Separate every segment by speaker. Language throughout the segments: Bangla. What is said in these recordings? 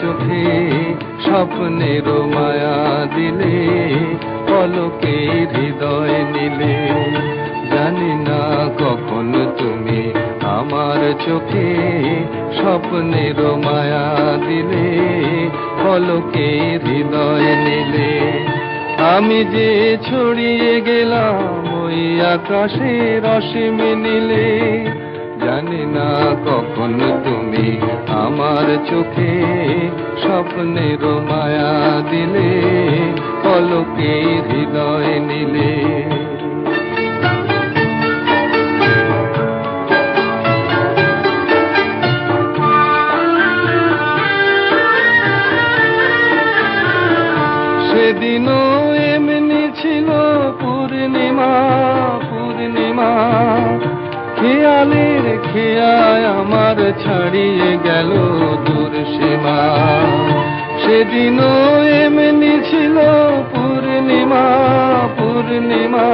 Speaker 1: চোখে স্বপ্নের মায়া দিলে পলকে হৃদয় নিলে। জানি না কখন তুমি আমার চোখে স্বপ্নের মায়া দিলে পলকে হৃদয় নিলে। আমি যে ছড়িয়ে গেলাম ওই আকাশে রসিম নিলে আমার চোখে স্বপ্নের মায়া দিলে পলকে হৃদয় নিলে। সেদিনও এমনি ছিল পূর্ণিমা পূর্ণিমা। খেয়ালের খেয়ায় আমার ছাড়িয়ে গেল দূর সীমা। সেদিনও এমনি ছিল পূর্ণিমা পূর্ণিমা।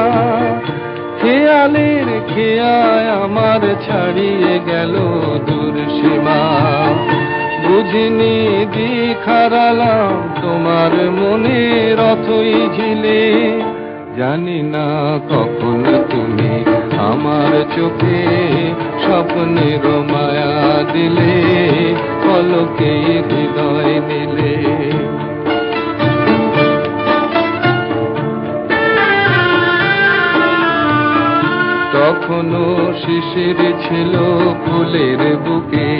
Speaker 1: খেয়ালের খেয়ায় আমার ছাড়িয়ে গেল দূর সীমা। বুঝিনি দিখারালাম তোমার মনে রথই ঝিলে। জানি না কখন তুমি আমার চোখে স্বপ্নের মায়া দিলে পলকে হৃদয় দিলে তখনও শিশির ছিল ফুলের বুকে,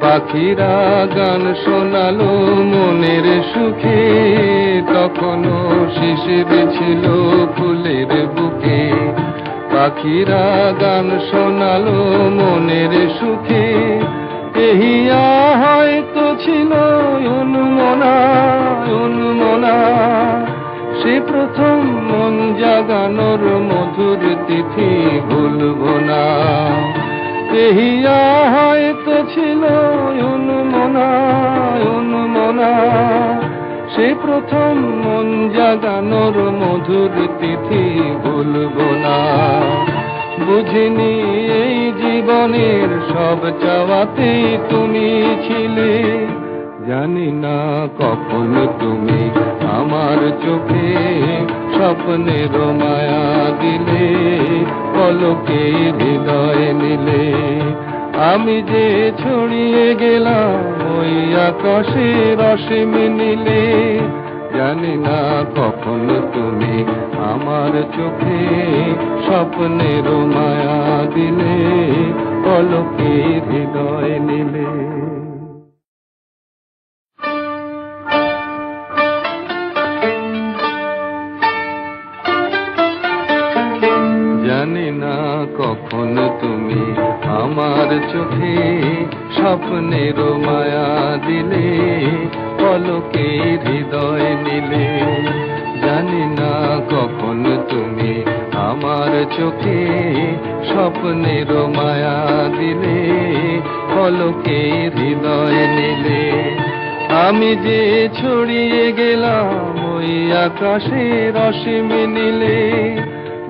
Speaker 1: পাখিরা গান শোনালো মনের সুখে। তখনও শিশির ছিল ফুলের বুকে পাখিরা গান শোনালো মনের সুখে। এহিয়া হয়তো ছিল সে প্রথম মন জাগানোর মধুর তিথি ভুলব না। বুঝিনি এই জীবনের সব চাওয়াতেই তুমি ছিলে। জানি না কখন তুমি আমার চোখে স্বপ্নের মায়া দিলে, পলকে হৃদয় নিলে। আমি যে ছড়িয়ে গেলাম আকাশে রসিম নিলে জানি না কখন তুমি আমার চোখে স্বপ্নের মায়া দিলে পলকে হৃদয় নিলে। চোখে স্বপ্নের মায়া দিলে পলকে হৃদয় নিলে। জানি না কখন তুমি আমার চোখে স্বপ্নের মায়া দিলে পলকে হৃদয় নিলে। আমি যে ছড়িয়ে গেলাম ওই আকাশে রসিম নিলে,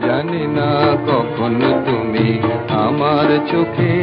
Speaker 1: জানি না কখন তুমি আমার চোখে